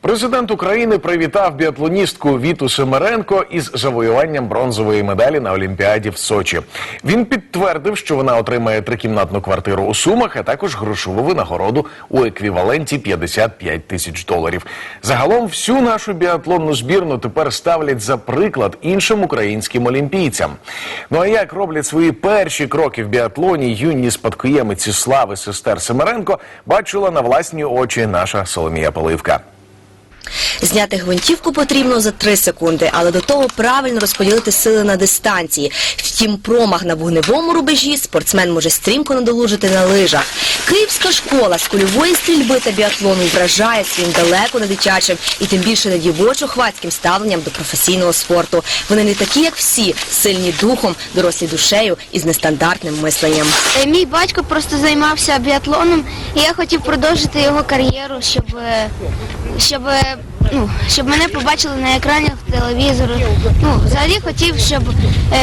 Президент України привітав біатлоністку Віту Семеренко із завоюванням бронзової медалі на Олімпіаді в Сочі. Він підтвердив, що вона отримає трикімнатну квартиру у Сумах, а також грошову винагороду у еквіваленті 55 тисяч доларів. Загалом всю нашу біатлонну збірну тепер ставлять за приклад іншим українським олімпійцям. Ну а як роблять свої перші кроки в біатлоні юні спадкоємиці слави сестер Семеренко, бачила на власні очі наша Соломія Поливка. Зняти гвинтівку потрібно за 3 секунди, але до того правильно розподілити сили на дистанції. Втім, промах на вогневому рубежі спортсмен може стрімко надолужити на лижах. Київська школа з кульової стрільби та біатлону вражає своїм далеко не дитячим і тим більше не дівочо-хвацьким ставленням до професійного спорту. Вони не такі, як всі, сильні духом, дорослі душею і з нестандартним мисленням. Е, Мій батько просто займався біатлоном, і я хотів продовжити його кар'єру, щоб, е, щоб, е, ну, щоб мене побачили на екранах телевізору. Ну, взагалі хотів, щоб, е,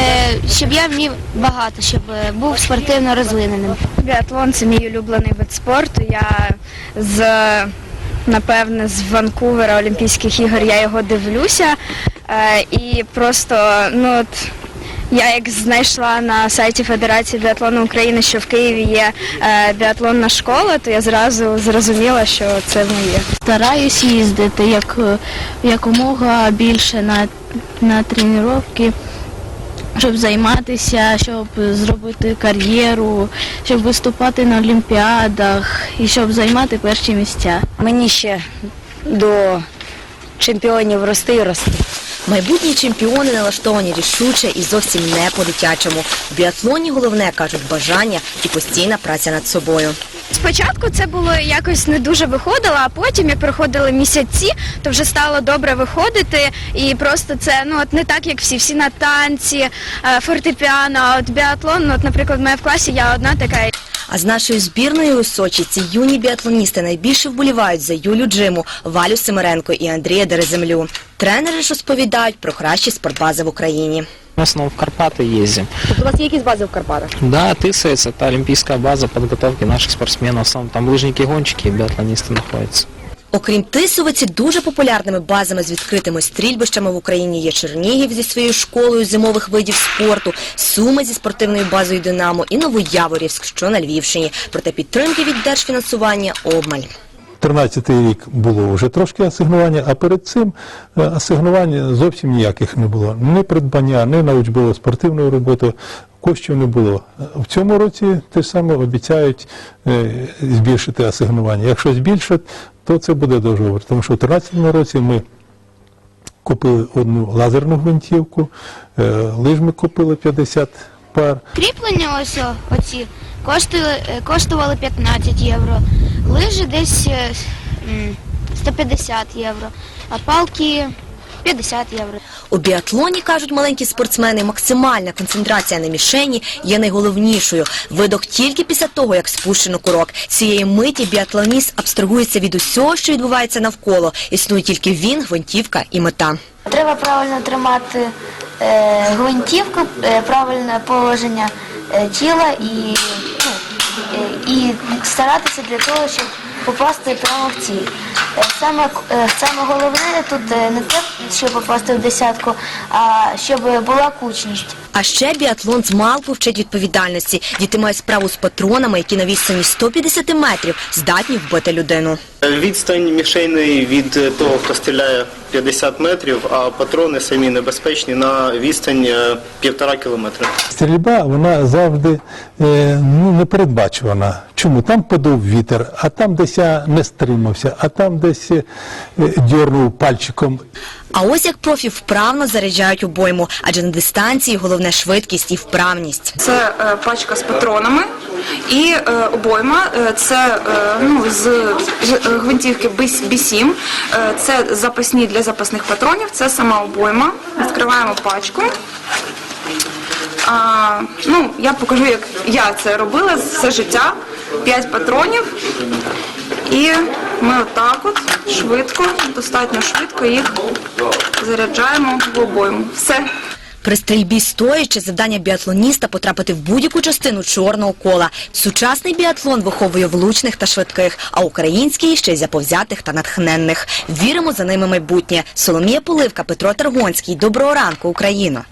щоб я вмів багато, щоб е, був спортивно розвиненим. Біатлон це мій улюблений вид спорту. Я з напевне з Ванкувера Олімпійських ігор я його дивлюся. Е, і просто ну от. Я як знайшла на сайті Федерації біатлону України, що в Києві є е, біатлонна школа, то я зразу зрозуміла, що це моє. Стараюсь їздити як, якомога більше на, на тренування, щоб займатися, щоб зробити кар'єру, щоб виступати на олімпіадах і щоб займати перші місця. Мені ще до чемпіонів рости і рости. Майбутні чемпіони налаштовані рішуче і зовсім не по-дитячому. В біатлоні головне, кажуть, бажання і постійна праця над собою. Спочатку це було якось не дуже виходило, а потім, як проходили місяці, то вже стало добре виходити. І просто це ну от не так, як всі, всі на танці, е, фортепіано, а от біатлон, ну, от, наприклад, в мене в класі я одна така. А з нашою збірною у Сочі ці юні біатлоністи найбільше вболівають за Юлю Джиму, Валю Семеренко і Андрія Дереземлю. Тренери ж розповідають про кращі спортбази в Україні. В основном в Карпаты ездим. Тобто у вас є якісь бази в Карпатах? Да, Тысовец – это олимпийская база подготовки наших спортсменов. В основном там лыжники, гонщики и биатлонисты находятся. Окрім Тисовиці, дуже популярними базами з відкритими стрільбищами в Україні є Чернігів зі своєю школою зимових видів спорту, Суми зі спортивною базою Динамо і Новояворівськ, що на Львівщині. Проте підтримки від держфінансування обмаль. 13-й рік було вже трошки асигнування, а перед цим е, асигнувань зовсім ніяких не було. Ні придбання, ні на учбово спортивну роботу, коштів не було. В цьому році те саме обіцяють е, збільшити асигнування. Якщо збільшать, то це буде договір. Тому що в 2013 році ми купили одну лазерну гвинтівку, е, лиж ми купили 50 пар. Кріплення ось оці коштували, е, коштували 15 євро, лижі десь е, м, 150 євро, а палки 50 євро. У біатлоні, кажуть маленькі спортсмени, максимальна концентрація на мішені є найголовнішою. Видох тільки після того, як спущено курок. Цієї миті біатлоніст абстрагується від усього, що відбувається навколо. Існує тільки він, гвинтівка і мета. Треба правильно тримати е, гвинтівку, е, правильне положення е, тіла і, і старатися для того, щоб попасти прямо в ціль. Е, Саме, е, саме головне тут е, не те, щоб попасти в десятку, а щоб була кучність. А ще біатлон з малку вчить відповідальності. Діти мають справу з патронами, які на відстані 150 метрів здатні вбити людину. Відстань мішейної від е, того, хто стріляє 50 метрів, а патрони самі небезпечні на відстань е, півтора кілометра. Стрільба вона завжди е, ну, непередбачувана. Чому? Там подув вітер, а там десь я не стримався, а там десь е, дьорнув пальчиком. А ось як профі вправно заряджають обойму, адже на дистанції головне швидкість і вправність. Це е, пачка з патронами і е, обойма. Е, це е, ну, з е, гвинтівки Б- Б7. Е, це запасні для запасних патронів. Це сама обойма. Відкриваємо пачку. А, ну, я покажу, як я це робила все життя. П'ять патронів. І ми отак от швидко, достатньо швидко їх заряджаємо в обойму. Все. При стрільбі стоячи завдання біатлоніста потрапити в будь-яку частину чорного кола. Сучасний біатлон виховує влучних та швидких, а український ще й заповзятих та натхненних. Віримо за ними майбутнє. Соломія Поливка, Петро Таргонський. Доброго ранку, Україно!